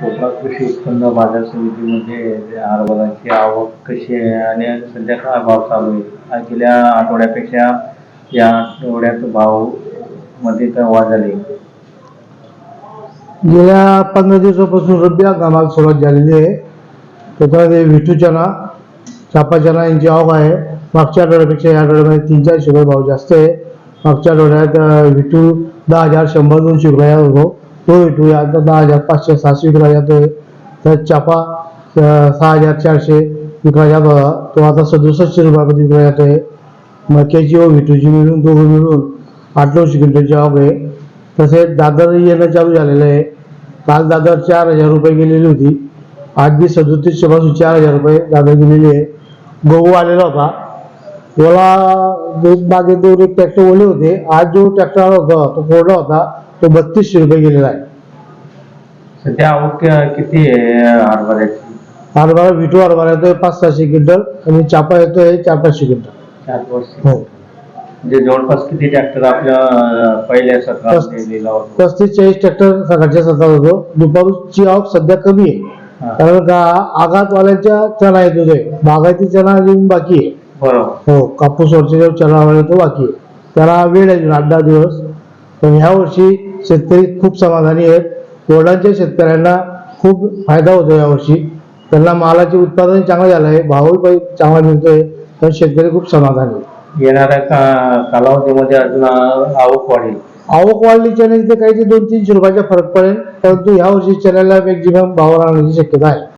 कोकणात कृषी उत्पन्न बाजार समितीमध्ये हरभऱ्याची आवक कशी आहे आणि सध्या काय भाव चालू आहे? गेल्या आठवड्यापेक्षा या आठवड्यात भावमध्ये काय वाढ झाली गेल्या पंधरा दिवसापासून रब्बी हंगामाला सुरुवात झालेली आहे. त्याच्यामध्ये विठू चना चापा चना यांची आवक आहे. मागच्या आठवड्यापेक्षा या आठवड्यामध्ये तीन चारशे रुपये भाव जास्त आहे. मागच्या आठवड्यात विठू दहा हजार शंभर दोनशे रुपयात होतो. तो विठू आता दहा हजार पाचशे सहाशे विकला जातोय तर चापा सहा हजार चारशे विकला जात होता तो आता सदुसष्टशे रुपयापर्यंत विकला जातोय मक्याची व विटूची मिळून दोघं मिळून आठ नऊशे क्विंटलची आवक आहे तसेच दादर येणं चालू झालेलं आहे। काल दादर चार हजार रुपये गेलेली होती। आज बी सदोतीसशे पासून चार हजार रुपये दादर गेलेली आहे। गहू आलेला होता। ओला दोन बागे दोन एक ट्रॅक्टर ओले होते। आज जो ट्रॅक्टर आला होता तो कोरडा होता। तो बत्तीसशे रुपये गेलेला आहे. सध्या आवक किती आहे हरभऱ्याची? हरभरा विठू हरभरा येतोय पाच सहाशे क्विंटल आणि चापा येतोय चार पाचशे क्विंटल. चार वर्ष हो. म्हणजे जवळपास किती ट्रॅक्टर आपल्या अं, पहिल्या सत्रात लिहिला होता? पस्तीस चाळीस ट्रॅक्टर सकाळच्या सत्रात होतो. दुपारची आवक सध्या कमी आहे. हा, कारण का आघातवाल्यांच्या चणा येत होते. बागायती चणा अजून बाकी आहे. बरोबर. हो कापूस वरचे जो चणावाले तो बाकी आहे. त्याला वेळ आहे अजून आठ दहा दिवस. पण ह्या वर्षी शेतकरी खूप समाधानी आहेत. वडिलांच्या शेतकऱ्यांना खूप फायदा होतो यावर्षी त्यांना मालाचे उत्पादन चांगलं झालं आहे भावही चांगला मिळतोय. तर शेतकरी खूप समाधानी आहे येणाऱ्या का कालावधीमध्ये अजून आवक वाढेल? आवक वाढली चण्याची ते काही दोन तीनशे रुपयाचा फरक पडेल. परंतु ह्या वर्षी चण्याला मॅक्झिमम भाव राहण्याची शक्यता आहे.